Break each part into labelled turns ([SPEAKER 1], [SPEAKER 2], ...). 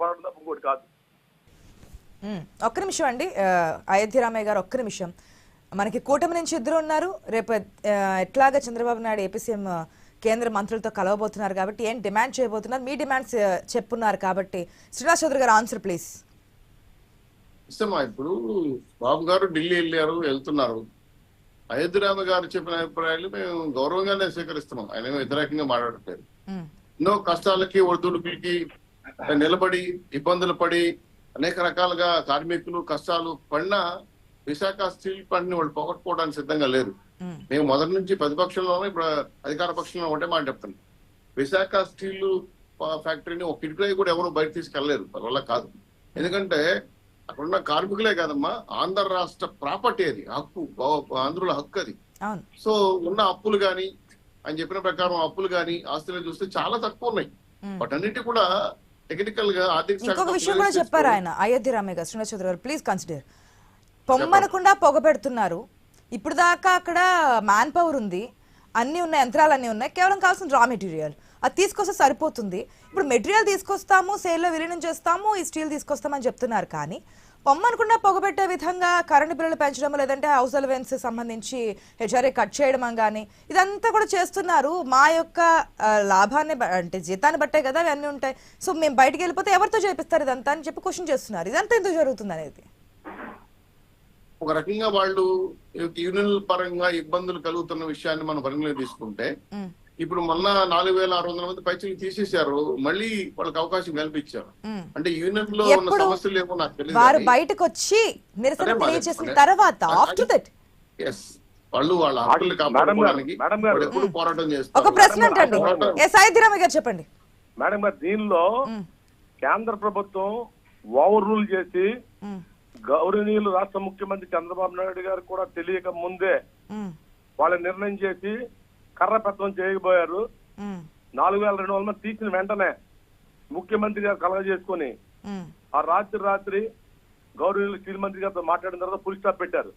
[SPEAKER 1] పోరాటం తప్ప ఇంకోటి కాదు.
[SPEAKER 2] ఒక్క నిమిషం అండి. అయోధ్య రామయ్య గారు ఒక్క నిమిషం. మనకి కూటమి నుంచి ఇద్దరు ఉన్నారు. రేపు ఎట్లాగా చంద్రబాబు నాయుడు ఏపీ సీఎం కేంద్ర మంత్రులతో కలవబోతున్నారు కాబట్టి ఏం డిమాండ్ చేయబోతున్నారు? మీ డిమాండ్స్ చెప్పున్నారు కాబట్టి. శ్రీనివాస్ చౌదరి గారు ఆన్సర్ ప్లీజ్.
[SPEAKER 3] ఇష్టమా ఇప్పుడు? బాబు గారు ఢిల్లీ వెళ్ళారు వెళ్తున్నారు. అయోధ్యరామ గారు చెప్పిన అభిప్రాయాలు మేము గౌరవంగానే స్వీకరిస్తున్నాం. ఆయన వ్యతిరేకంగా మాట్లాడట్లేదు. ఎన్నో కష్టాలకి ఒడిదుడుకులకి నిలబడి ఇబ్బందులు పడి అనేక రకాలుగా కార్మికులు కష్టాలు పడినా విశాఖ స్టీల్ ప్లాంట్ని వాళ్ళు పోగొట్టుకోవడానికి సిద్ధంగా లేరు. మేము. మొదటి నుంచి ప్రతిపక్షంలోనే ఇప్పుడు అధికార పక్షంలో ఒకటే మాట చెప్తున్నాం విశాఖ స్టీల్ ఫ్యాక్టరీని ఒక కిటికీ కూడా ఎవరు బయట తీసుకెళ్ళలేరు వల్ల కాదు. ఎందుకంటే అక్కడున్న కార్మికులే కాదమ్మా ఆంధ్ర రాష్ట్ర ప్రాపర్టీ అది. హక్కు ఆంధ్రుల హక్కు అది. సో ఉన్న అప్పులు గాని ఆయన చెప్పిన ప్రకారం అప్పులు గాని ఆస్తులు చూస్తే చాలా తక్కువ ఉన్నాయి. వాటన్నిటి కూడా టెక్నికల్గా ఆర్థిక
[SPEAKER 2] ఇంకొక విషయం కూడా చెప్పారు ఆయన అయోధ్య రామయ్య గారు శ్రీనివాస్ చౌదరి గారు ప్లీజ్ కన్సిడర్ పొమ్మనకుండా పొగ పెడుతున్నారు ఇప్పుడు దాకా అక్కడ మ్యాన్ పవర్ ఉంది. అన్ని ఉన్నాయి యంత్రాలు అన్ని ఉన్నాయి. కేవలం కావాల్సిన రా మెటీరియల్ అది తీసుకొస్తే సరిపోతుంది. ఇప్పుడు మెటీరియల్ తీసుకొస్తాము సేల్లో విలీనం చేస్తాము ఈ స్టీల్ తీసుకొస్తామని చెప్తున్నారు కానీ పొమ్మనకుండా పొగబెట్టే విధంగా కరెంటు బిల్లులు పెంచడం లేదంటే హౌస్ అలవెన్స్ సంబంధించి హెచ్ఆర్ఏ కట్ చేయడం కానీ ఇదంతా కూడా చేస్తున్నారు. మా యొక్క లాభాన్ని అంటే జీతాన్ని బట్టే కదా ఇవన్నీ ఉంటాయి. సో మేము బయటికి వెళ్ళిపోతే ఎవరితో చేపిస్తారు ఇదంతా అని చెప్పి క్వశ్చన్ చేస్తున్నారు. ఇదంతా ఎందుకు జరుగుతుంది అనేది?
[SPEAKER 3] ఒక రకంగా వాళ్ళు యూనియన్ పరంగా ఇబ్బందులు కలుగుతున్న విషయాన్ని మనం పరిగణలోకి తీసుకుంటే ఇప్పుడు మొన్న నాలుగు వేల ఆరు వందల మంది పైచలు తీసేశారు. మళ్ళీ వాళ్ళకి అవకాశం కల్పించారు. అంటే యూనియన్లో ఉన్న సమస్యలు ఏమో నాకు తెలియదు
[SPEAKER 2] వారు బయటకు వచ్చి నిరసన తెలియజేసిన. తర్వాత ఆఫ్టర్ దట్
[SPEAKER 3] Yes. వాళ్ళు వాళ్ళ హక్కులు
[SPEAKER 1] గారు,
[SPEAKER 3] కాపాడుకోవడానికి ఎప్పుడు పోరాటం
[SPEAKER 2] ఒక
[SPEAKER 3] చేస్తారు
[SPEAKER 2] ప్రశ్న అంటండి.
[SPEAKER 3] పోరాటం-
[SPEAKER 2] ఎస్ సాయిధీరామ గారు చెప్పండి.
[SPEAKER 1] మేడం గారు దీనిలో కేంద్ర ప్రభుత్వం ఓవర్ రూల్ చేసి గౌరవనీయులు రాష్ట్ర ముఖ్యమంత్రి చంద్రబాబు నాయుడు గారు కూడా తెలియక ముందే వాళ్ళ నిర్ణయం చేసి కర్ర పెత్తం చేయకపోయారు
[SPEAKER 2] ఉమ్,
[SPEAKER 1] నాలుగు వేల రెండు వందల మంది తీసిన వెంటనే ముఖ్యమంత్రి గారు కలగ చేసుకుని
[SPEAKER 2] ఉమ్,
[SPEAKER 1] ఆ రాత్రి రాత్రి గౌరవనీయులు స్టీల్ మంత్రి గారితో మాట్లాడిన తర్వాత ఫుల్ స్టాప్ పెట్టారు.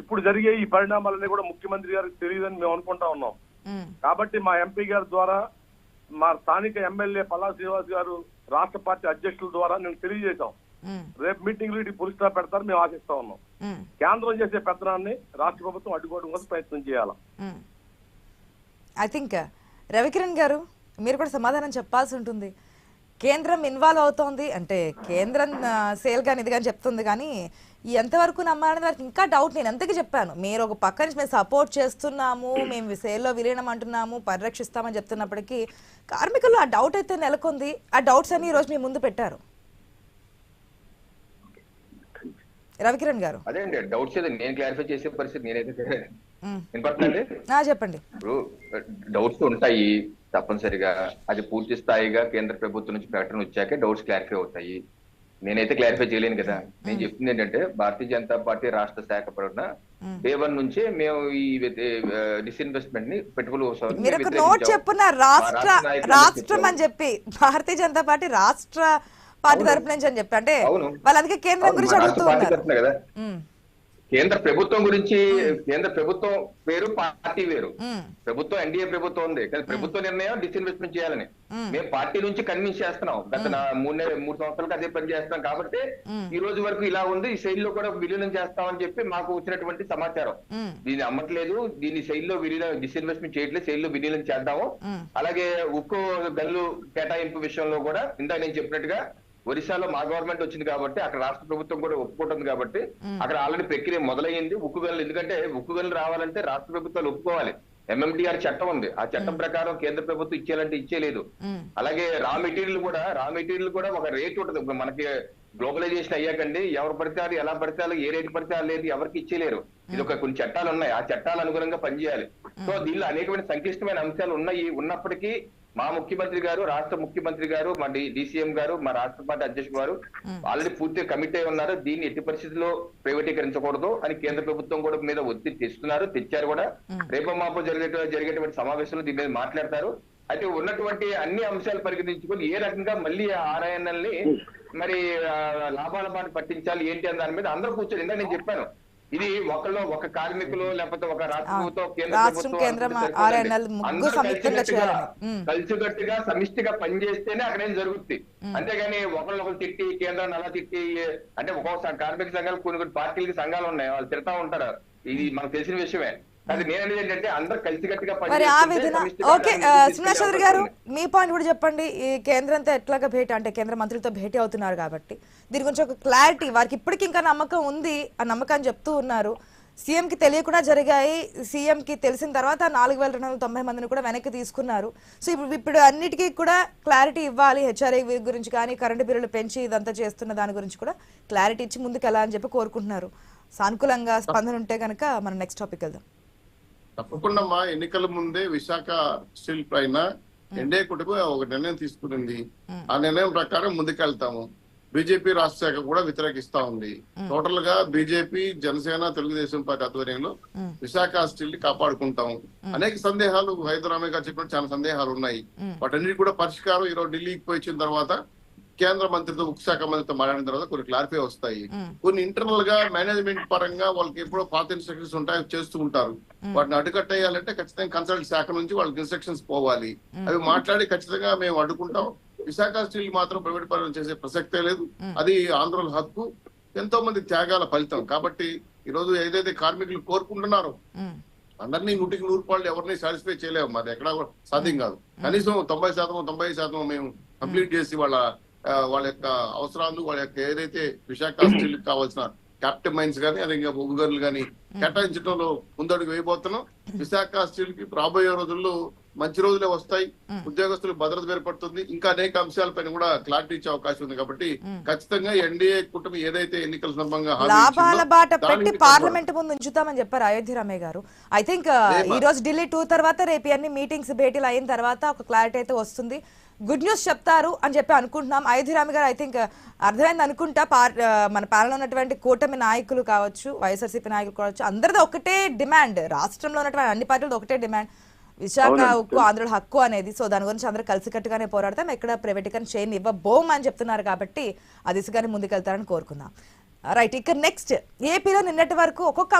[SPEAKER 1] ఇప్పుడు జరిగే ఈ పరిణామాలన్నీ కూడా ముఖ్యమంత్రి గారికి తెలియదని మేము అనుకుంటా ఉన్నాం. కాబట్టి మా ఎంపీ గారి ద్వారా మా స్థానిక ఎమ్మెల్యే పల్లా శ్రీనివాస్ గారు రాష్ట్ర పార్టీ అధ్యక్షుల ద్వారా నేను తెలియజేశాం. రేపు మీటింగ్లో ఫుల్ స్టాప్ పెడతారు మేము ఆశిస్తా ఉన్నాం. కేంద్రం చేసే పెత్తనాన్ని రాష్ట్ర ప్రభుత్వం అడ్డుకోవడం కోసం ప్రయత్నం చేయాలి.
[SPEAKER 2] ఐ థింక్ రవికిరణ్ గారు మీరు కూడా సమాధానం చెప్పాల్సి ఉంటుంది. కేంద్రం ఇన్వాల్వ్ అవుతోంది. అంటే కేంద్రం సేల్ కానీ ఇది కానీ చెప్తుంది కానీ ఎంతవరకు నమ్మాలనే వారికి ఇంకా డౌట్ నేను ఎంతకి చెప్పాను. మీరు ఒక పక్క నుంచి మేము సపోర్ట్ చేస్తున్నాము మేము సేల్లో విలీనం అంటున్నాము పరిరక్షిస్తామని చెప్తున్నప్పటికీ కార్మికుల్లో ఆ డౌట్ అయితే నెలకొంది. ఆ డౌట్స్ అన్ని ఈరోజు మీ ముందు పెట్టారు. రవికిరణ్ గారు.
[SPEAKER 4] అదే అండి డౌట్స్ నేను క్లారిఫై చేసే పరిస్థితి నేనైతే. వినపడుతుందండి?
[SPEAKER 2] చెప్పండి.
[SPEAKER 4] ఇప్పుడు డౌట్స్ ఉంటాయి తప్పనిసరిగా. అది పూర్తి స్థాయిగా కేంద్ర ప్రభుత్వం నుంచి ప్రకటన వచ్చాకే డౌట్స్ క్లారిఫై అవుతాయి. నేనైతే క్లారిఫై చేయలేను కదా. నేను చెప్తుంది ఏంటంటే భారతీయ జనతా పార్టీ రాష్ట్ర శాఖ పడిన డే వన్ నుంచే మేము ఈ డిస్ఇన్వెస్ట్మెంట్ని
[SPEAKER 2] మీరు. నోట్ చెప్పున్న రాష్ట్ర
[SPEAKER 4] రాష్ట్ర.
[SPEAKER 2] అని చెప్పి భారతీయ జనతా పార్టీ రాష్ట్ర పార్టీ. తరపు నుంచి అని చెప్పి అంటే
[SPEAKER 4] అవును.
[SPEAKER 2] వాళ్ళు అందుకే కేంద్రం గురించి అడుగుతూ ఉన్నారు.
[SPEAKER 4] కేంద్ర ప్రభుత్వం గురించి కేంద్ర ప్రభుత్వం వేరు పార్టీ వేరు. ప్రభుత్వం ఎన్డీఏ ప్రభుత్వం ఉంది. కానీ ప్రభుత్వ నిర్ణయం డిస్ఇన్వెస్ట్మెంట్ చేయాలని.
[SPEAKER 2] మ్మ్.
[SPEAKER 4] పార్టీ నుంచి కన్విన్స్ చేస్తున్నాం. గత మూడు నెల- మూడు సంవత్సరాలకు అదే పని చేస్తున్నాం కాబట్టి. ఈ రోజు వరకు ఇలా ఉంది. ఈ శైలిలో కూడా విలీనం చేస్తామని చెప్పి మాకు వచ్చినటువంటి సమాచారం. దీన్ని అమ్మట్లేదు. దీన్ని శైలిలో విలీనం డిస్ఇన్వెస్ట్మెంట్ చేయట్లేదు. శైలిలో విలీనం చేద్దాము. అలాగే ఉక్కు గల్లు కేటాయింపు విషయంలో కూడా ఇందాక నేను చెప్పినట్టుగా ఒరిస్సాలో మా గవర్నమెంట్ వచ్చింది కాబట్టి అక్కడ రాష్ట్ర ప్రభుత్వం కూడా ఒప్పుకుంటుంది కాబట్టి అక్కడ ఆల్రెడీ ప్రక్రియ మొదలైంది ఉక్కు గల్లు ఎందుకంటే ఉక్కు గల్లు రావాలంటే రాష్ట్ర ప్రభుత్వాలు ఒప్పుకోవాలి. ఎంఎంటీఆర్ చట్టం ఉంది. ఆ చట్టం ప్రకారం కేంద్ర ప్రభుత్వం ఇచ్చేయాలంటే ఇచ్చేయలేదు. అలాగే రా మెటీరియల్ కూడా రా మెటీరియల్ కూడా ఒక రేట్ ఉంటుంది. ఇప్పుడు మనకి గ్లోబలైజేషన్ అయ్యాకండి. ఎవరు పడితే ఎలా పడితే ఏ రేటు పడితే లేదు ఎవరికి ఇచ్చేయలేరు. ఇది ఒక కొన్ని చట్టాలు ఉన్నాయి. ఆ చట్టాలు అనుగుణంగా పనిచేయాలి. సో దీనిలో అనేకమైన సంక్లిష్టమైన అంశాలు ఉన్నాయి. ఉన్నప్పటికీ మా ముఖ్యమంత్రి గారు రాష్ట్ర ముఖ్యమంత్రి గారు మా డిసిఎం గారు మా రాష్ట్ర పార్టీ అధ్యక్షుడు గారు ఆల్రెడీ పూర్తిగా కమిట్ అయి ఉన్నారు. దీన్ని ఎట్టి పరిస్థితుల్లో ప్రైవేటీకరించకూడదు అని కేంద్ర ప్రభుత్వం కూడా మీద ఒత్తిడి తెస్తున్నారు తెచ్చారు కూడా. రేపో మాపో జరిగే జరిగేటువంటి సమావేశంలో దీని మీద మాట్లాడతారు. అయితే ఉన్నటువంటి అన్ని అంశాలు పరిగణించుకొని ఏ రకంగా మళ్ళీ ఆర్ఐఎన్ఎల్ని మరి లాభాల బాట పట్టించాలి ఏంటి అనే దాని మీద అందరూ కూర్చొని ఇందాక నేను చెప్పాను ఇది ఒకళ్ళు ఒక కార్మికులు లేకపోతే ఒక రాష్ట్ర
[SPEAKER 2] అవును.
[SPEAKER 4] ప్రభుత్వం కేంద్ర. కలిసికట్టుగా సమిష్టిగా పనిచేస్తేనే అక్కడ ఏం జరుగుతుంది అంతేగాని ఒకళ్ళొకరు తిట్టి కేంద్రాన్ని అలా తిట్టి అంటే ఒక్కొక్క కార్మిక సంఘాలు కొన్ని కొన్ని పార్టీలకి సంఘాలు ఉన్నాయి వాళ్ళు తిడతా ఉంటారు. ఇది మనకు తెలిసిన విషయమే.
[SPEAKER 2] మరి ఆ ఓకే చౌదరి గారు. మీ పాయింట్ కూడా చెప్పండి. ఈ కేంద్రంతో ఎట్లాగా భేటీ అంటే కేంద్ర మంత్రులతో భేటీ అవుతున్నారు కాబట్టి. దీని గురించి ఒక క్లారిటీ వారికి ఇప్పటికి ఇంకా నమ్మకం ఉంది ఆ నమ్మకాన్ని చెప్తూ ఉన్నారు. సీఎం కి తెలియకుండా జరిగాయి. సీఎం కి తెలిసిన తర్వాత నాలుగు వేల రెండు వందల తొంభై మందిని కూడా వెనక్కి తీసుకున్నారు. సో ఇప్పుడు ఇప్పుడు అన్నిటికీ కూడా క్లారిటీ ఇవ్వాలి. హెచ్ఆర్ఐ గురించి కానీ కరెంటు బిల్లులు పెంచి ఇదంతా చేస్తున్న దాని గురించి కూడా క్లారిటీ ఇచ్చి ముందుకు అని చెప్పి కోరుకుంటున్నారు. సానుకూలంగా స్పందన ఉంటే కనుక మనం నెక్స్ట్ టాపిక్ వెళ్దాం.
[SPEAKER 3] తప్పకుండా మా ఎన్నికల ముందే విశాఖ స్టీల్ పైన ఎన్డీఏ కుటుంబం ఒక నిర్ణయం తీసుకునింది. ఆ నిర్ణయం ప్రకారం ముందుకెళ్తాము. బీజేపీ రాష్ట్ర శాఖ కూడా వ్యతిరేకిస్తా ఉంది. టోటల్గా బీజేపీ జనసేన తెలుగుదేశం పార్టీ ఆధ్వర్యంలో విశాఖ స్టీల్ని కాపాడుకుంటాం అనేక సందేహాలు హైదరాబాద్ గారు చెప్పినట్టు చాలా సందేహాలు ఉన్నాయి. వాటన్నిటి కూడా పరిష్కారం ఈరోజు ఢిల్లీకి పోయి వచ్చిన తర్వాత కేంద్ర మంత్రితో ఉక్కు శాఖ మంత్రితో మాట్లాడిన తర్వాత కొన్ని క్లారిఫై వస్తాయి. కొన్ని ఇంటర్నల్గా మేనేజ్మెంట్ పరంగా వాళ్ళకి ఎప్పుడో పాత ఇన్స్ట్రక్షన్స్ ఉంటాయి చేస్తూ ఉంటారు. వాటిని అడ్డుకట్టేయాలంటే ఖచ్చితంగా కన్సల్ట్ శాఖ నుంచి వాళ్ళకి ఇన్స్ట్రక్షన్స్ పోవాలి. అవి మాట్లాడి ఖచ్చితంగా మేము అడ్డుకుంటాం. విశాఖ స్టీల్ మాత్రం ప్రైవేట్ పరం చేసే ప్రసక్తే లేదు. అది ఆంధ్రుల హక్కు. ఎంతో మంది త్యాగాల ఫలితం. కాబట్టి ఈ రోజు ఏదైతే కార్మికులు కోరుకుంటున్నారో అందరినీ నూటికి నూరు పాళ్ళు ఎవరిని సాటిస్ఫై చేయలేము. మాది ఎక్కడ కూడా సాధ్యం కాదు. కనీసం తొంభై శాతం తొంభై శాతం మేము కంప్లీట్ చేసి వాళ్ళ వాళ్ళ యొక్క అవసరాలు వాళ్ళ యొక్క ఏదైతే విశాఖ స్టీల్ కావాల్సిన క్యాప్టెన్ మైన్స్ కానీ అదే ఇంకా బొగ్గుగర్లు కానీ కేటాయించడంలో ముందడుగు వేయబోతున్నాం. విశాఖ స్టీల్కి రాబోయే రోజుల్లో మంచి రోజులే వస్తాయి. ఉద్యోగస్తులకు భద్రత ఏర్పడుతుంది. ఇంకా అనేక అంశాలపైన కూడా క్లారిటీ ఇచ్చే అవకాశం ఉంది కాబట్టి ఖచ్చితంగా ఎన్డీఏ కుటుంబం ఏదైతే ఎన్నికల సందర్భంగా
[SPEAKER 2] లాభాల బాట పెట్టి పార్లమెంట్ ముందు ఉంచుతామని చెప్పారు అయోధ్య రామయ్య గారు. ఐ థింక్ ఈ రోజు ఢిల్లీ టూ తర్వాత రేపు అన్ని మీటింగ్స్ భేటీలు అయిన తర్వాత ఒక క్లారిటీ అయితే వస్తుంది. గుడ్ న్యూస్ చెప్తారు అని చెప్పి అనుకుంటున్నాం. రామయ్య గారు ఐ థింక్ అర్థమైంది అనుకుంటా. మన పాలనలో ఉన్నటువంటి కూటమి నాయకులు కావచ్చు వైఎస్ఆర్సీపీ నాయకులు కావచ్చు అందరిది ఒకటే డిమాండ్. రాష్ట్రంలో ఉన్నటువంటి అన్ని పార్టీలది ఒకటే డిమాండ్. విశాఖ. ఉక్కు ఆంధ్రుల హక్కు అనేది. సో దాని గురించి అందరూ కలిసికట్టుగానే పోరాడతాం. ఎక్కడ ప్రైవేటీకరణ చేయని ఇవ్వబోం అని చెప్తున్నారు కాబట్టి ఆ దిశగానే ముందుకెళ్తారని కోరుకుందాం. రైట్ ఇక నెక్స్ట్ ఏపీలో నిన్నటి వరకు ఒక్కొక్క